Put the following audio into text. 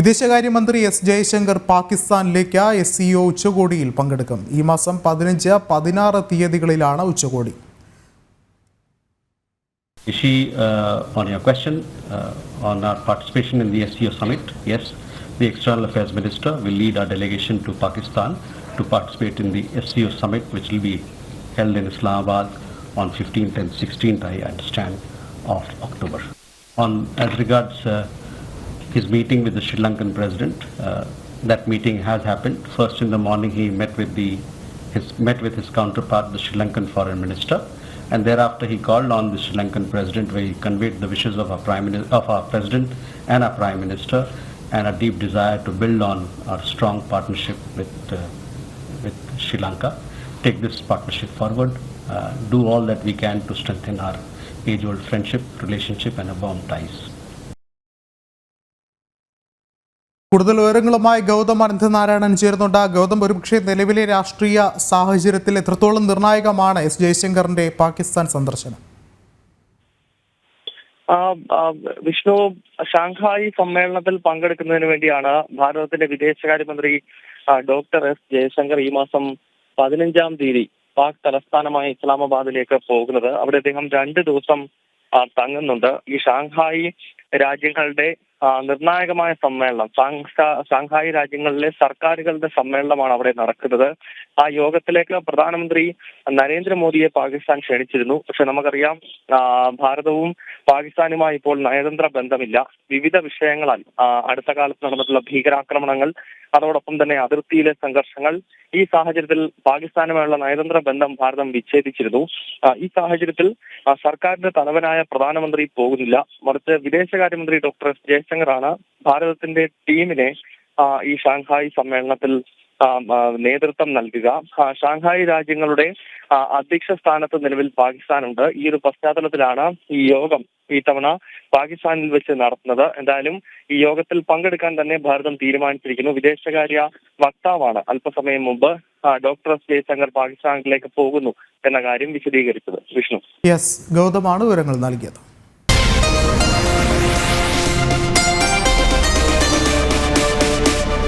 വിദേശകാര്യമന്ത്രി എസ് ജയശങ്കർ പാകിസ്ഥാനിലേക്ക് S C O ഉച്ചകോടിയിൽ പങ്കെടുക്കും ഈ മാസം പതിനഞ്ച് പതിനാറ് തീയതികളിലാണ് ഉച്ചകോടി Ishi, uh, on your question uh, on our participation in the SCO summit, yes, the External Affairs Minister will lead our delegation to Pakistan to participate in the SCO summit, which will be held in Islamabad on 15th and 16th, I understand, of October. On as regards uh, his meeting with the Sri Lankan president, uh, that meeting has happened. First in the morning, he met with the his met with his counterpart, the Sri Lankan foreign minister, and thereafter he called on the Sri Lankan president, where he conveyed the wishes of our prime minister, of our president and our prime minister, and a deep desire to build on our strong partnership with uh, with Sri Lanka, take this partnership forward, uh, do all that we can to strengthen our age-old friendship, relationship, and our bond ties. കൂടുതൽ വിവരങ്ങളുമായി ഗൗതം അനന്തനാരായണൻ ചേരുന്നുണ്ട്. ഗൗതം ഒരുപക്ഷെ നിലവിലെ രാഷ്ട്രീയ സാഹചര്യത്തിൽ എത്രത്തോളം നിർണായകമാണ് S ജയശങ്കറിന്റെ Pakistan സന്ദർശനം? വിഷ്ണു ഷാങ്ഹായി സമ്മേളനത്തിൽ പങ്കെടുക്കുന്നതിന് വേണ്ടിയാണ് ഭാരതത്തിന്റെ വിദേശകാര്യമന്ത്രി ഡോക്ടർ എസ് ജയശങ്കർ ഈ മാസം പതിനഞ്ചാം തീയതി പാക് തലസ്ഥാനമായ ഇസ്ലാമാബാദിലേക്ക് പോകുന്നത്. അവിടെ അദ്ദേഹം രണ്ട് ദിവസം തങ്ങുന്നുണ്ട്. ഈ ഷാങ്ഹായി രാജ്യങ്ങളുടെ നിർണായകമായ സമ്മേളനം. ഷാങ്ഹായ് രാജ്യങ്ങളിലെ സർക്കാരുകളുടെ സമ്മേളനമാണ് അവിടെ നടക്കുന്നത്. ആ യോഗത്തിലേക്ക് പ്രധാനമന്ത്രി നരേന്ദ്രമോദിയെ പാകിസ്ഥാൻ ക്ഷണിച്ചിരുന്നു. പക്ഷെ നമുക്കറിയാം ഭാരതവും പാകിസ്ഥാനുമായി ഇപ്പോൾ നയതന്ത്ര ബന്ധമില്ല. വിവിധ വിഷയങ്ങളാൽ അടുത്ത കാലത്ത് നടന്നിട്ടുള്ള ഭീകരാക്രമണങ്ങൾ അതോടൊപ്പം തന്നെ അതിർത്തിയിലെ സംഘർഷങ്ങൾ. ഈ സാഹചര്യത്തിൽ പാകിസ്ഥാനുമായുള്ള നയതന്ത്ര ബന്ധം ഭാരതം വിച്ഛേദിച്ചിരുന്നു. ഈ സാഹചര്യത്തിൽ സർക്കാരിന്റെ തലവനായ പ്രധാനമന്ത്രി പോകുന്നില്ല. മറിച്ച് വിദേശകാര്യമന്ത്രി ഡോക്ടർ എസ് ജയശങ്കറാണ് ഭാരതത്തിന്റെ ടീമിനെ ഈ ഷാങ്ഹായ് സമ്മേളനത്തിൽ നേതൃത്വം നൽകുക. ഷാങ്ഹായ് രാജ്യങ്ങളുടെ അധ്യക്ഷ സ്ഥാനത്ത് നിലവിൽ പാകിസ്ഥാനുണ്ട്. ഈ ഒരു പശ്ചാത്തലത്തിലാണ് ഈ യോഗം ഈ തവണ പാകിസ്ഥാനിൽ വെച്ച് നടത്തുന്നത്. എന്തായാലും ഈ യോഗത്തിൽ പങ്കെടുക്കാൻ തന്നെ ഭാരതം തീരുമാനിച്ചിരിക്കുന്നു. വിദേശകാര്യ വക്താവാണ് അല്പസമയം മുമ്പ് ഡോക്ടർ എസ് ജയശങ്കർ പാകിസ്ഥാനിലേക്ക് പോകുന്നു എന്ന കാര്യം വിശദീകരിച്ചത്. വിഷ്ണു. യെസ് ഗൗതമാണ് വിവരങ്ങൾ നൽകിയത്.